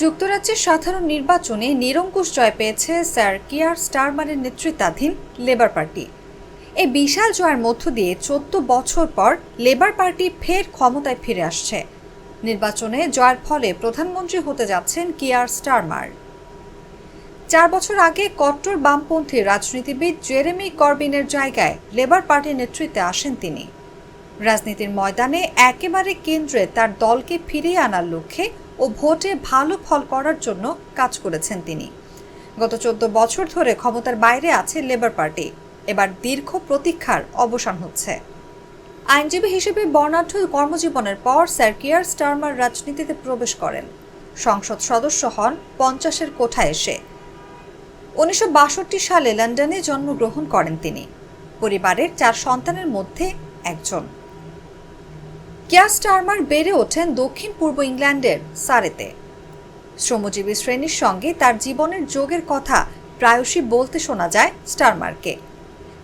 যুক্তরাজ্যের সাধারণ নির্বাচনে নিরঙ্কুশ জয় পেয়েছে স্যার কিয়ার স্টারমারের নেতৃত্বাধীন লেবার পার্টি। এই বিশাল জয়ের মধ্য দিয়ে চোদ্দ বছর পর লেবার পার্টি ফের ক্ষমতায় ফিরে আসছে। নির্বাচনে জয়ের ফলে প্রধানমন্ত্রী হতে যাচ্ছেন কিয়ার স্টারমার। চার বছর আগে কট্টর বামপন্থী রাজনীতিবিদ জেরেমি করবিনের জায়গায় লেবার পার্টির নেতৃত্বে আসেন তিনি। রাজনীতির ময়দানে একেবারে কেন্দ্রে তার দলকে ফিরিয়ে আনার লক্ষ্যে ও ভোটে ভালো ফল করার জন্য কাজ করেছেন তিনি। গত চোদ্দ বছর ধরে ক্ষমতার বাইরে আছে লেবার পার্টি। এবার দীর্ঘ প্রতীক্ষার অবসান হচ্ছে। আইনজীবী হিসেবে বর্ণাঢ্য কর্মজীবনের পর স্যার কিয়ার স্টারমার রাজনীতিতে প্রবেশ করেন। সংসদ সদস্য হন পঞ্চাশের কোঠায় এসে। উনিশশো বাষট্টি সালে লন্ডনে জন্মগ্রহণ করেন তিনি। পরিবারের চার সন্তানের মধ্যে একজন। কিয়ার স্টারমার বেড়ে ওঠেন দক্ষিণ পূর্ব ইংল্যান্ডের সারেতে। শ্রমজীবী শ্রেণির সঙ্গে তার জীবনের যোগের কথা প্রায়শই বলতে শোনা যায় স্টারমারকে।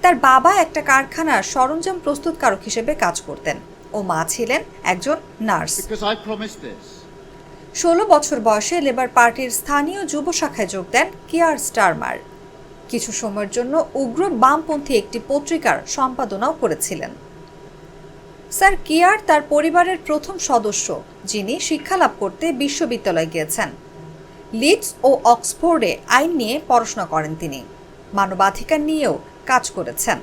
তার বাবা একটা কারখানার সরঞ্জাম প্রস্তুতকারক হিসেবে কাজ করতেন ও মা ছিলেন একজন নার্স. ষোলো বছর বয়সে লেবার পার্টির স্থানীয় যুব শাখায় যোগ দেন কিয়ার স্টারমার। কিছু সময়ের জন্য উগ্র বামপন্থী একটি পত্রিকার সম্পাদনাও করেছিলেন। স্যার কিয়ার তার পরিবারের প্রথম সদস্য, যিনি শিক্ষালাভ করতে বিশ্ববিদ্যালয়ে গিয়েছেন। লিডস ও অক্সফোর্ডে আইন নিয়ে পড়াশোনা করেন তিনি। মানবাধিকার নিয়েও কাজ করেছেন।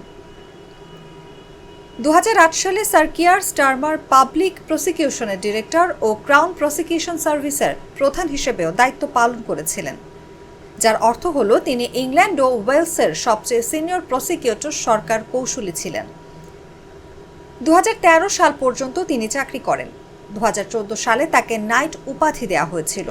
দু সালে স্যার কিয়ার স্টারমার পাবলিক প্রসিকিউশনের ডিরেক্টর ও ক্রাউন প্রসিকিউশন সার্ভিসের প্রধান হিসেবেও দায়িত্ব পালন করেছিলেন। যার অর্থ হল তিনি ইংল্যান্ড ও ওয়েলসের সবচেয়ে সিনিয়র প্রসিকিউটর সরকার কৌশলী ছিলেন। দু হাজার তেরো সাল পর্যন্ত তিনি চাকরি করেন। দু হাজার চোদ্দ সালে তাকে নাইট উপাধি দেওয়া হয়েছিল।